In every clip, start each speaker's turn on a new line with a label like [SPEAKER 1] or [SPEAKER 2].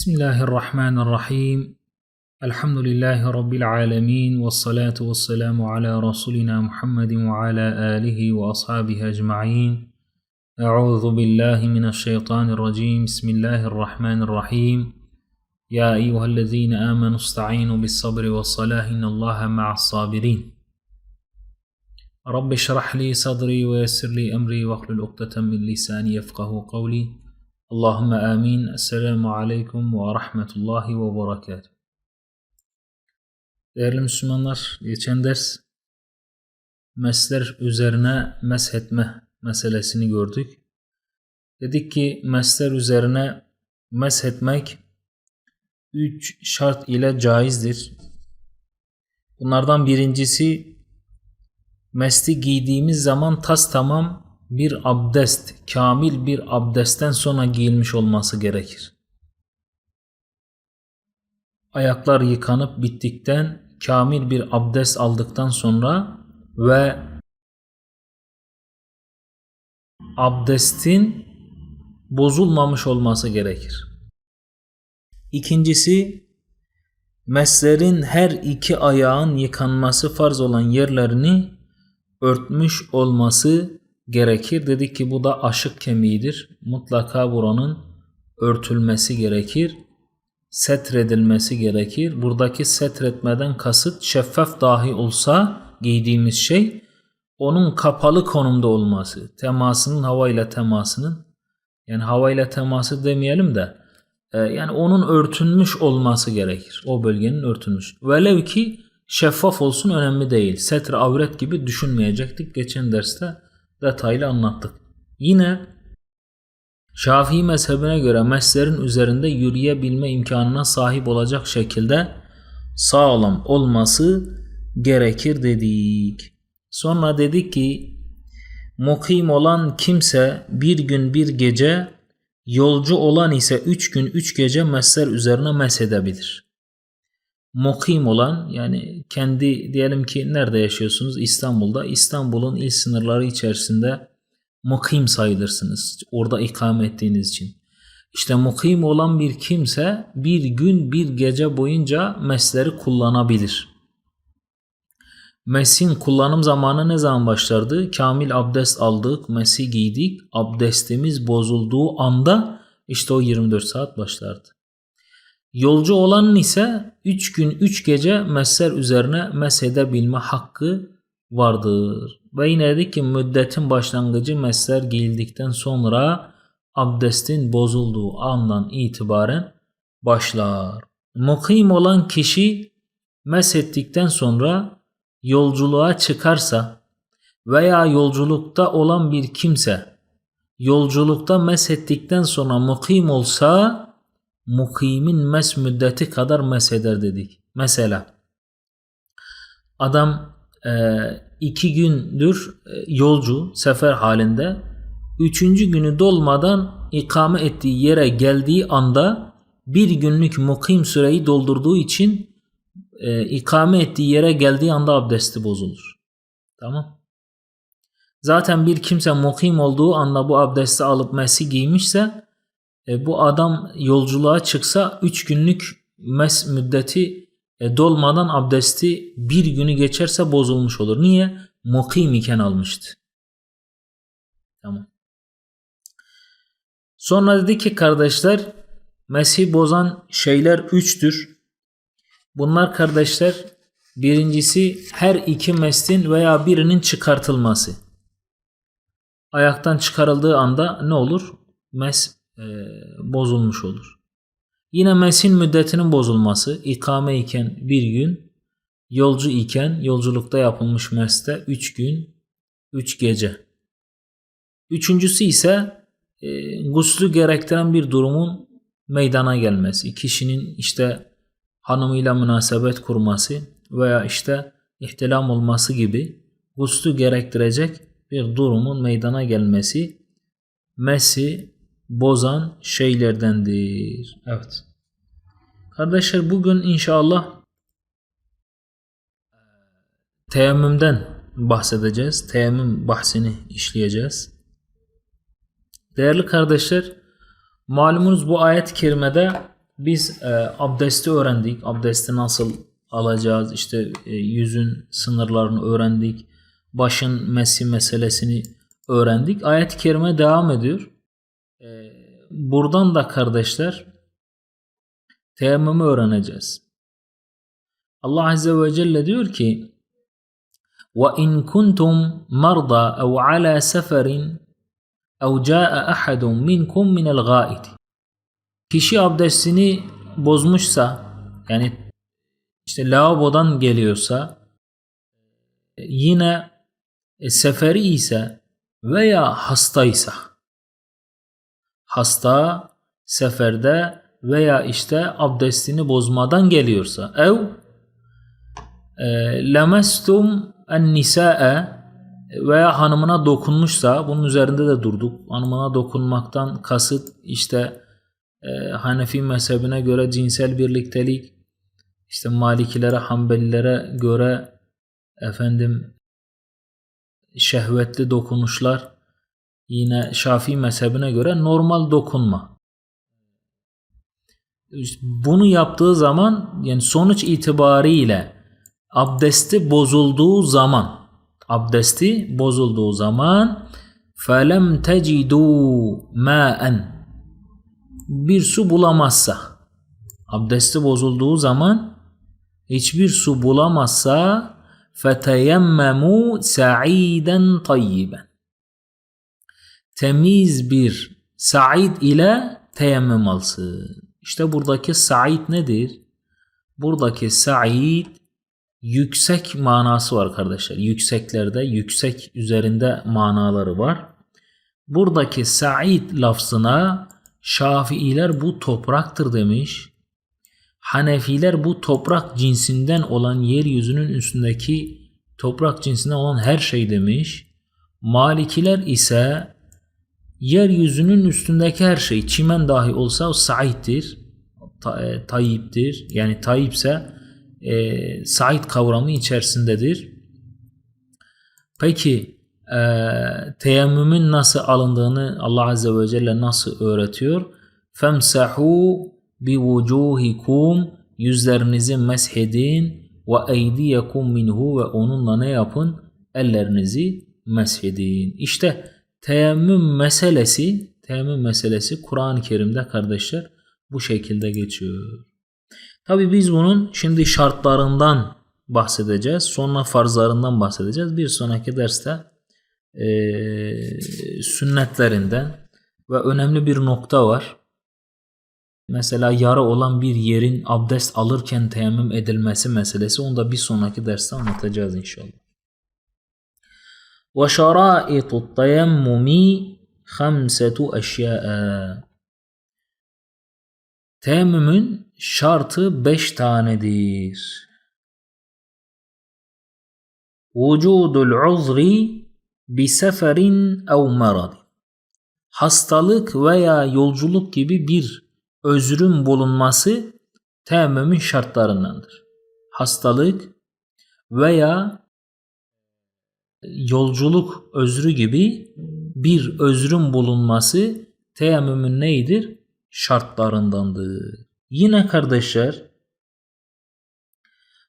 [SPEAKER 1] بسم الله الرحمن الرحيم. الحمد لله رب العالمين والصلاة والسلام على رسولنا محمد وعلى آله وأصحابه أجمعين. أعوذ بالله من الشيطان الرجيم. بسم الله الرحمن الرحيم. يا أيها الذين آمنوا استعينوا بالصبر والصلاة إن الله مع الصابرين. رب اشرح لي صدري ويسر لي أمري واحلل عقدة من لساني يفقه قولي. Allahümme amin. Esselamu aleyküm ve rahmetullahi ve berekatuhu. Değerli Müslümanlar, geçen ders mesler üzerine meshetme meselesini gördük. Dedik ki mesler üzerine meshetmek üç şart ile caizdir. Bunlardan birincisi mesli giydiğimiz zaman tas tamam bir abdest, kamil bir abdestten sonra giyilmiş olması gerekir. Ayaklar yıkanıp bittikten kamil bir abdest aldıktan sonra ve abdestin bozulmamış olması gerekir. İkincisi meslerin her iki ayağın yıkanması farz olan yerlerini örtmüş olması gerekir. Dedik ki bu da aşık kemiğidir. Mutlaka buranın örtülmesi gerekir. Setredilmesi gerekir. Buradaki setretmeden kasıt şeffaf dahi olsa giydiğimiz şey onun kapalı konumda olması. Temasının havayla temasının yani havayla teması demeyelim de e, yani onun örtülmüş olması gerekir. O bölgenin örtülmüş. Velev ki şeffaf olsun önemli değil. Setre avret gibi düşünmeyecektik. Geçen derste detaylı anlattık. Yine Şafii mezhebine göre meslerin üzerinde yürüyebilme imkanına sahip olacak şekilde sağlam olması gerekir dedik. Sonra dedik ki mukim olan kimse bir gün bir gece yolcu olan ise üç gün üç gece mesler üzerine mesedebilir. Mukim olan yani kendi diyelim ki nerede yaşıyorsunuz? İstanbul'da. İstanbul'un il sınırları içerisinde mukim sayılırsınız. Orada ikame ettiğiniz için. İşte mukim olan bir kimse bir gün bir gece boyunca mesleri kullanabilir. Mesin kullanım zamanı ne zaman başlardı? Kamil abdest aldık, mesi giydik, abdestimiz bozulduğu anda işte o 24 saat başlardı. Yolcu olanın ise 3 gün 3 gece mesler üzerine mesedebilme hakkı vardır. Ve yine dedik ki müddetin başlangıcı mesler giyildikten sonra abdestin bozulduğu andan itibaren başlar. Mukim olan kişi meshettikten sonra yolculuğa çıkarsa veya yolculukta olan bir kimse yolculukta meshettikten sonra mukim olsa mukimin mes müddeti kadar mesheder dedik. Mesela adam e, iki gündür e, yolcu sefer halinde üçüncü günü dolmadan ikame ettiği yere geldiği anda bir günlük mukim süreyi doldurduğu için e, ikame ettiği yere geldiği anda abdesti bozulur. Tamam. Zaten bir kimse mukim olduğu anda bu abdesti alıp mesi giymişse e, bu adam yolculuğa çıksa 3 günlük mes müddeti e, dolmadan abdesti bir günü geçerse bozulmuş olur. Niye? Mukim iken almıştı. Tamam. Sonra dedi ki kardeşler Mesih bozan şeyler üçtür. Bunlar kardeşler birincisi her iki meslin veya birinin çıkartılması. Ayaktan çıkarıldığı anda ne olur? Mes e, bozulmuş olur. Yine mesin müddetinin bozulması ikame iken bir gün, yolcu iken yolculukta yapılmış meste 3 gün, 3 gece. Üçüncüsü ise e, guslü gerektiren bir durumun meydana gelmesi, kişinin işte hanımıyla münasebet kurması veya işte ihtilam olması gibi guslü gerektirecek bir durumun meydana gelmesi mesi bozan şeylerdendir. Evet. Kardeşler bugün inşallah teyemmümden bahsedeceğiz. Teyemmüm bahsini işleyeceğiz. Değerli kardeşler, malumunuz bu ayet-i kerimede biz e, abdesti öğrendik. Abdesti nasıl alacağız? İşte e, yüzün sınırlarını öğrendik. Başın mesi meselesini öğrendik. Ayet-i kerime devam ediyor E, buradan da kardeşler teyemmümü öğreneceğiz. Allah Azze ve Celle diyor ki وَاِنْ كُنْتُمْ مَرْضَى اَوْ عَلَى سَفَرٍ اَوْ جَاءَ اَحَدٌ مِنْكُمْ مِنَ الْغَائِدِ Kişi abdestini bozmuşsa yani işte lavabodan geliyorsa yine e, seferi ise veya hastaysa hasta seferde veya işte abdestini bozmadan geliyorsa ev e, lemestum en nisae veya hanımına dokunmuşsa bunun üzerinde de durduk. Hanımına dokunmaktan kasıt işte e, Hanefi mezhebine göre cinsel birliktelik işte Malikilere, Hanbelilere göre efendim şehvetli dokunuşlar yine Şafii mezhebine göre normal dokunma. Bunu yaptığı zaman yani sonuç itibariyle abdesti bozulduğu zaman abdesti bozulduğu zaman felem tecidu ma'en bir su bulamazsa abdesti bozulduğu zaman hiçbir su bulamazsa feteyemmemu sa'iden tayyiben temiz bir sa'id ile teyemmüm alsın. İşte buradaki sa'id nedir? Buradaki sa'id yüksek manası var kardeşler. Yükseklerde, yüksek üzerinde manaları var. Buradaki sa'id lafzına Şafiiler bu topraktır demiş. Hanefiler bu toprak cinsinden olan yeryüzünün üstündeki toprak cinsinden olan her şey demiş. Malikiler ise yeryüzünün üstündeki her şey çimen dahi olsa o sa'iddir. Ta, e, tayyiptir. Yani tayyipse e, said kavramı içerisindedir. Peki e, teyemmümün nasıl alındığını Allah Azze ve Celle nasıl öğretiyor? Femsahu bi vucuhikum yüzlerinizi meshedin ve eydiyekum minhu ve onunla ne yapın? Ellerinizi meshedin. İşte teyemmüm meselesi, teyemmüm meselesi Kur'an-ı Kerim'de kardeşler bu şekilde geçiyor. Tabi biz bunun şimdi şartlarından bahsedeceğiz. Sonra farzlarından bahsedeceğiz. Bir sonraki derste e, sünnetlerinden ve önemli bir nokta var. Mesela yara olan bir yerin abdest alırken teyemmüm edilmesi meselesi onu da bir sonraki derste anlatacağız inşallah. Şaraitu teyemmumi hamsetu eşya'a Teyemmümün şartı beş tanedir. Vücudul uzri bi seferin ev. Hastalık veya yolculuk gibi bir özrün bulunması teyemmümün şartlarındandır. Hastalık veya yolculuk özrü gibi bir özrün bulunması teyemmümün neydir? şartlarındandır. Yine kardeşler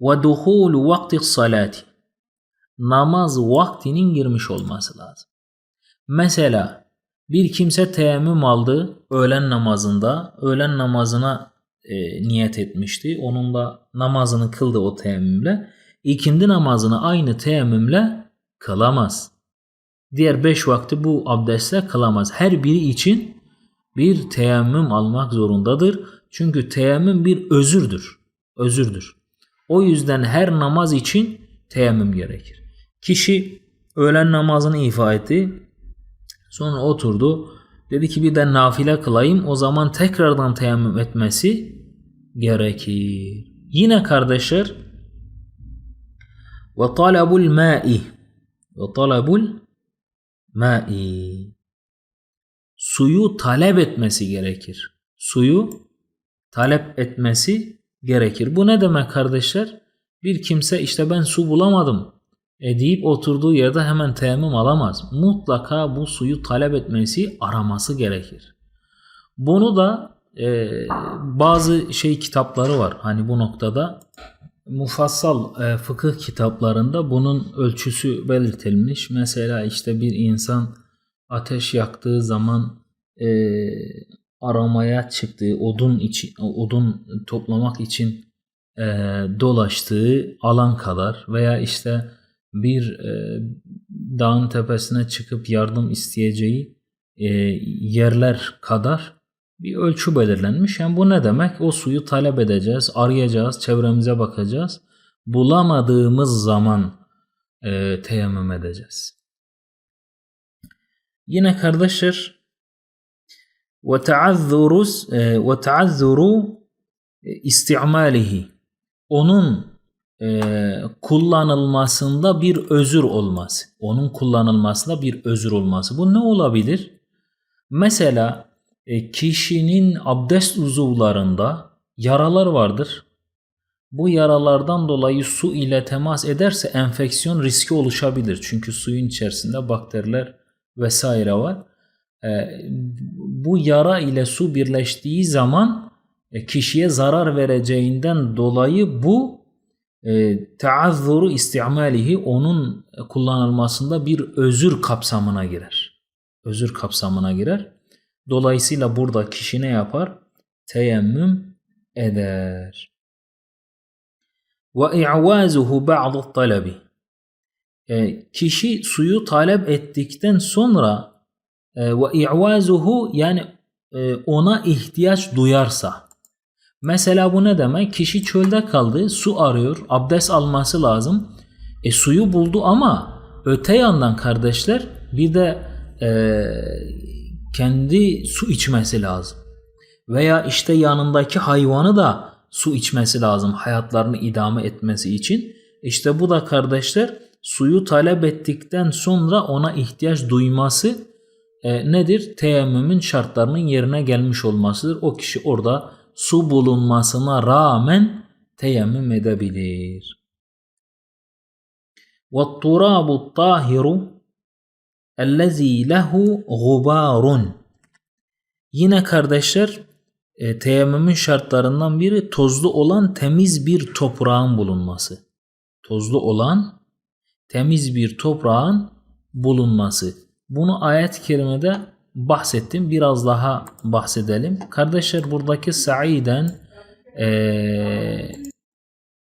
[SPEAKER 1] ve duhulu vakti salati namaz vaktinin girmiş olması lazım. Mesela bir kimse teyemmüm aldı öğlen namazında. Öğlen namazına e, niyet etmişti. Onun da namazını kıldı o teyemmümle. İkindi namazını aynı teyemmümle kılamaz. Diğer beş vakti bu abdestle kılamaz. Her biri için bir teyemmüm almak zorundadır. Çünkü teyemmüm bir özürdür. Özürdür. O yüzden her namaz için teyemmüm gerekir. Kişi öğlen namazını ifa etti. Sonra oturdu. Dedi ki bir de nafile kılayım. O zaman tekrardan teyemmüm etmesi gerekir. Yine kardeşler ve talabul talabul ma'i suyu talep etmesi gerekir. Suyu talep etmesi gerekir. Bu ne demek kardeşler? Bir kimse işte ben su bulamadım e deyip oturduğu yerde hemen teyemmüm alamaz. Mutlaka bu suyu talep etmesi, araması gerekir. Bunu da e, bazı şey kitapları var. Hani bu noktada mufassal e, fıkıh kitaplarında bunun ölçüsü belirtilmiş. Mesela işte bir insan ateş yaktığı zaman e, aramaya çıktığı odun için odun toplamak için e, dolaştığı alan kadar veya işte bir e, dağın tepesine çıkıp yardım isteyeceği e, yerler kadar bir ölçü belirlenmiş. Yani bu ne demek? O suyu talep edeceğiz, arayacağız, çevremize bakacağız. Bulamadığımız zaman e, teyemmüm edeceğiz. Yine kardeşler ve ve taazzuru istimalihi onun e, kullanılmasında bir özür olması. Onun kullanılmasında bir özür olması. Bu ne olabilir? Mesela e, kişinin abdest uzuvlarında yaralar vardır. Bu yaralardan dolayı su ile temas ederse enfeksiyon riski oluşabilir. Çünkü suyun içerisinde bakteriler vesaire var. E, bu yara ile su birleştiği zaman e, kişiye zarar vereceğinden dolayı bu e, taazzuru istimalihi onun kullanılmasında bir özür kapsamına girer. Özür kapsamına girer. Dolayısıyla burada kişi ne yapar? Teyemmüm eder. Ve i'vazuhu ba'd talebi. E, kişi suyu talep ettikten sonra e, ve i'vazuhu yani e, ona ihtiyaç duyarsa Mesela bu ne demek? Kişi çölde kaldı, su arıyor, abdest alması lazım. E suyu buldu ama öte yandan kardeşler bir de e, kendi su içmesi lazım. Veya işte yanındaki hayvanı da su içmesi lazım hayatlarını idame etmesi için. İşte bu da kardeşler suyu talep ettikten sonra ona ihtiyaç duyması e, nedir? Teyemmümün şartlarının yerine gelmiş olmasıdır. O kişi orada su bulunmasına rağmen teyemmüm edebilir. وَالتُّرَابُ الطَّاهِرُ Ellezî lehu gubârun. Yine kardeşler e, teyemmümün şartlarından biri tozlu olan temiz bir toprağın bulunması. Tozlu olan temiz bir toprağın bulunması. Bunu ayet-i kerimede bahsettim. Biraz daha bahsedelim. Kardeşler buradaki sa'iden e,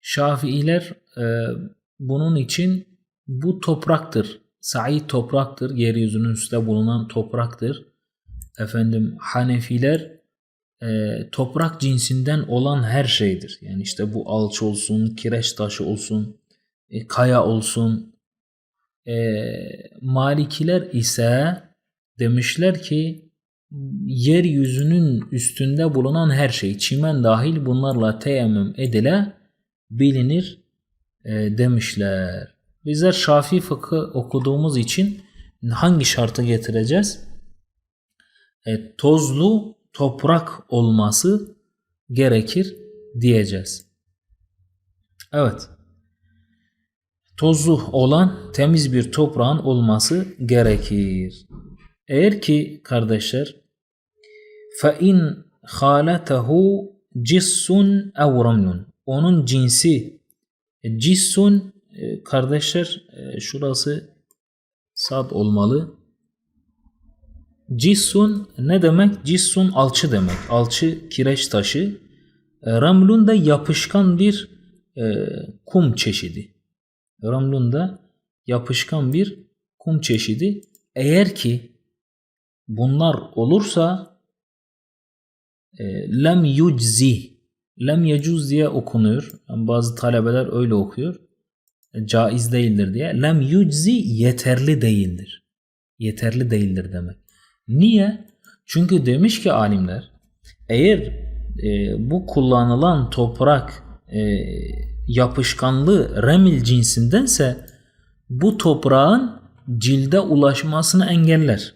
[SPEAKER 1] Şafiiler e, bunun için bu topraktır Sa'i topraktır. Yeryüzünün üstte bulunan topraktır. Efendim Hanefiler e, toprak cinsinden olan her şeydir. Yani işte bu alç olsun, kireç taşı olsun, e, kaya olsun. E, Malikiler ise Demişler ki yeryüzünün üstünde bulunan her şey çimen dahil bunlarla teyemmüm edile bilinir e, demişler. Bizler Şafii fıkı okuduğumuz için hangi şartı getireceğiz? E, tozlu toprak olması gerekir diyeceğiz. Evet. Tozlu olan temiz bir toprağın olması gerekir. Eğer ki kardeşler فَاِنْ خَالَتَهُ cissun اَوْ رَمْلٌ Onun cinsi e, cissun e, kardeşler e, şurası sad olmalı. Cissun ne demek? Cissun alçı demek. Alçı kireç taşı. Ramlun da yapışkan bir kum çeşidi. Ramlun da yapışkan bir kum çeşidi. Eğer ki bunlar olursa e, lem yuczi lem yecuz diye okunuyor. Bazı talebeler öyle okuyor. Caiz değildir diye. Lem yuczi yeterli değildir. Yeterli değildir demek. Niye? Çünkü demiş ki alimler eğer e, bu kullanılan toprak e, yapışkanlığı remil cinsindense bu toprağın cilde ulaşmasını engeller.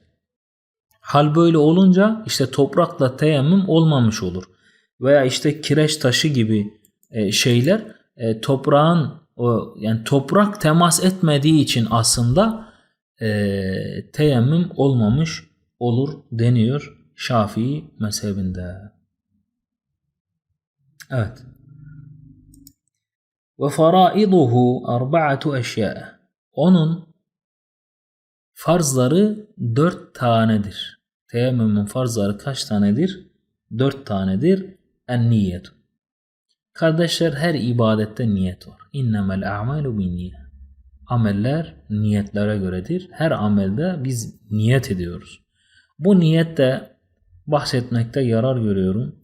[SPEAKER 1] Hal böyle olunca işte toprakla teyemmüm olmamış olur. Veya işte kireç taşı gibi e, şeyler e, toprağın o yani toprak temas etmediği için aslında e, teyemmüm olmamış olur deniyor Şafii mezhebinde. Evet. Ve faraiduhu arba'atu eşya. Onun farzları dört tanedir. Teyemmümün farzları kaç tanedir? Dört tanedir. En niyet. Kardeşler her ibadette niyet var. İnnemel a'malu bin. Ameller niyetlere göredir. Her amelde biz niyet ediyoruz. Bu niyette bahsetmekte yarar görüyorum.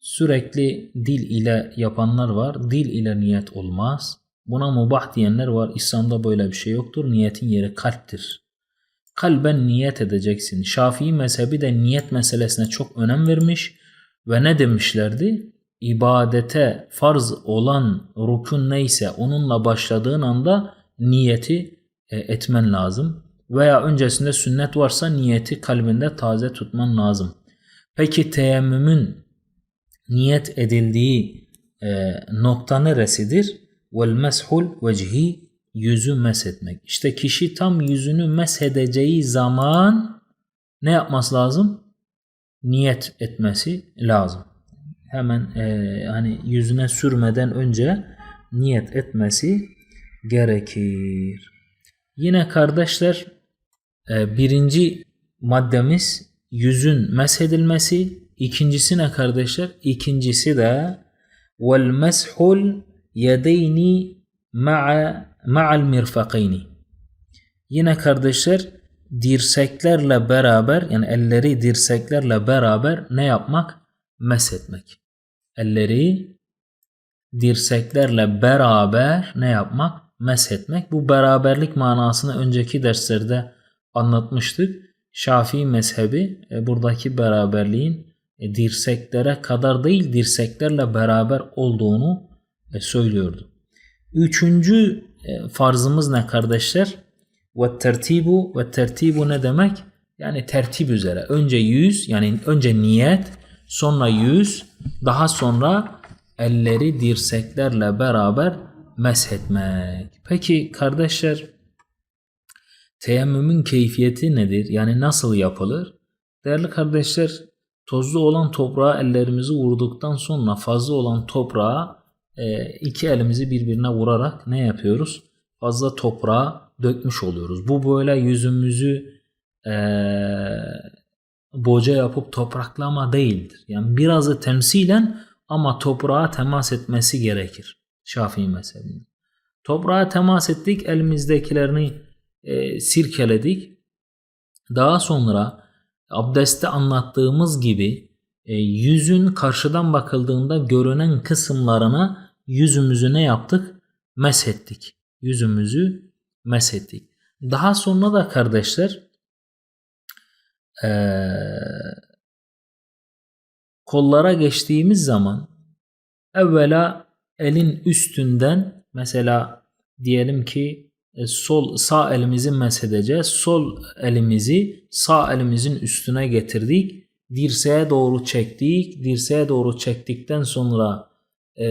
[SPEAKER 1] Sürekli dil ile yapanlar var. Dil ile niyet olmaz. Buna mubah diyenler var. İslam'da böyle bir şey yoktur. Niyetin yeri kalptir. Kalben niyet edeceksin. Şafii mezhebi de niyet meselesine çok önem vermiş ve ne demişlerdi? İbadete farz olan rukun neyse onunla başladığın anda niyeti e, etmen lazım. Veya öncesinde sünnet varsa niyeti kalbinde taze tutman lazım. Peki teyemmümün niyet edildiği e, nokta neresidir? Vel meshul vecihi yüzü meshetmek. İşte kişi tam yüzünü meshedeceği zaman ne yapması lazım? Niyet etmesi lazım. Hemen e, hani yüzüne sürmeden önce niyet etmesi gerekir. Yine kardeşler e, birinci maddemiz yüzün meshedilmesi. İkincisi ne kardeşler? İkincisi de vel meshul yedeyni ma'a ma'al mirfakayni. Yine kardeşler dirseklerle beraber yani elleri dirseklerle beraber ne yapmak? Meshetmek. Elleri dirseklerle beraber ne yapmak? Meshetmek. Bu beraberlik manasını önceki derslerde anlatmıştık. Şafii mezhebi e, buradaki beraberliğin e, dirseklere kadar değil dirseklerle beraber olduğunu e, söylüyordu. Üçüncü e, farzımız ne kardeşler? Ve tertibu ve tertibu ne demek? Yani tertip üzere. Önce yüz yani önce niyet, sonra yüz, daha sonra elleri dirseklerle beraber meshetmek. Peki kardeşler teyemmümün keyfiyeti nedir? Yani nasıl yapılır? Değerli kardeşler tozlu olan toprağa ellerimizi vurduktan sonra fazla olan toprağa e, iki elimizi birbirine vurarak ne yapıyoruz? Fazla toprağa dökmüş oluyoruz. Bu böyle yüzümüzü e, boca yapıp topraklama değildir. Yani birazı temsilen ama toprağa temas etmesi gerekir. Şafii mezhebinde. Toprağa temas ettik, elimizdekilerini e, sirkeledik. Daha sonra abdestte anlattığımız gibi e, yüzün karşıdan bakıldığında görünen kısımlarına yüzümüzü ne yaptık? Meshettik. Yüzümüzü meshettik. Daha sonra da kardeşler e, kollara geçtiğimiz zaman evvela elin üstünden mesela diyelim ki e, sol sağ elimizi mesedeceğiz. Sol elimizi sağ elimizin üstüne getirdik. Dirseğe doğru çektik. Dirseğe doğru çektikten sonra e,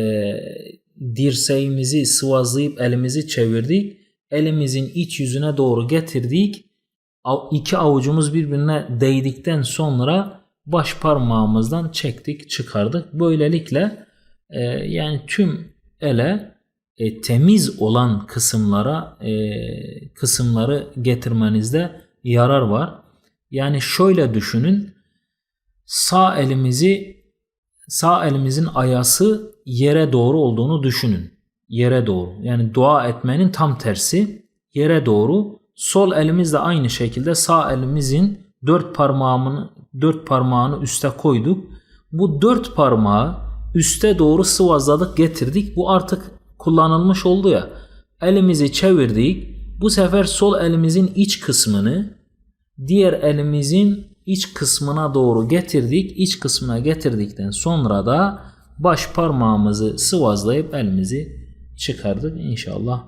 [SPEAKER 1] dirseğimizi sıvazlayıp elimizi çevirdik. Elimizin iç yüzüne doğru getirdik. İki avucumuz birbirine değdikten sonra baş parmağımızdan çektik çıkardık. Böylelikle e, yani tüm ele e, temiz olan kısımlara e, kısımları getirmenizde yarar var. Yani şöyle düşünün. Sağ elimizi sağ elimizin ayası yere doğru olduğunu düşünün. Yere doğru. Yani dua etmenin tam tersi yere doğru. Sol elimiz de aynı şekilde sağ elimizin dört parmağını dört parmağını üste koyduk. Bu dört parmağı üste doğru sıvazladık getirdik. Bu artık kullanılmış oldu ya. Elimizi çevirdik. Bu sefer sol elimizin iç kısmını diğer elimizin iç kısmına doğru getirdik. İç kısmına getirdikten sonra da baş parmağımızı sıvazlayıp elimizi çıkardık. İnşallah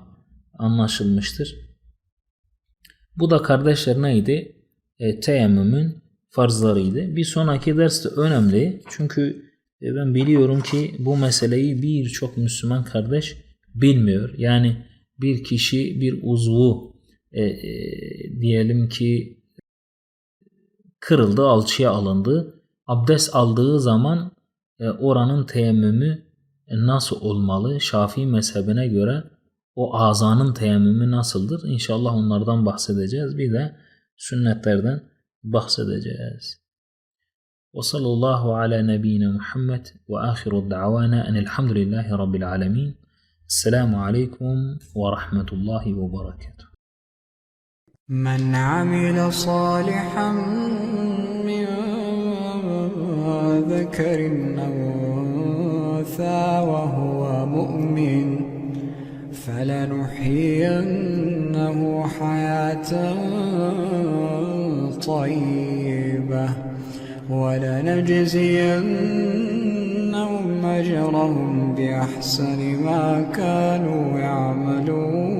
[SPEAKER 1] anlaşılmıştır. Bu da kardeşler neydi? E, teyemmümün farzlarıydı. Bir sonraki ders de önemli. Çünkü e, ben biliyorum ki bu meseleyi birçok Müslüman kardeş bilmiyor. Yani bir kişi bir uzvu e, e, diyelim ki kırıldı, alçıya alındı. Abdest aldığı zaman e, oranın teyemmümü e, nasıl olmalı? Şafii mezhebine göre o azanın teyemmümü nasıldır? İnşallah onlardan bahsedeceğiz. Bir de sünnetlerden bahsedeceğiz. وصلى الله على نبينا محمد وآخر دعوانا أن الحمد لله رب العالمين السلام عليكم ورحمة الله وبركاته
[SPEAKER 2] من عمل صالحا من ذكر أو أنثى وهو مؤمن فلنحيينه فلنحيينه حياة طيبة ولنجزينهم أجرهم بأحسن ما كانوا يعملون.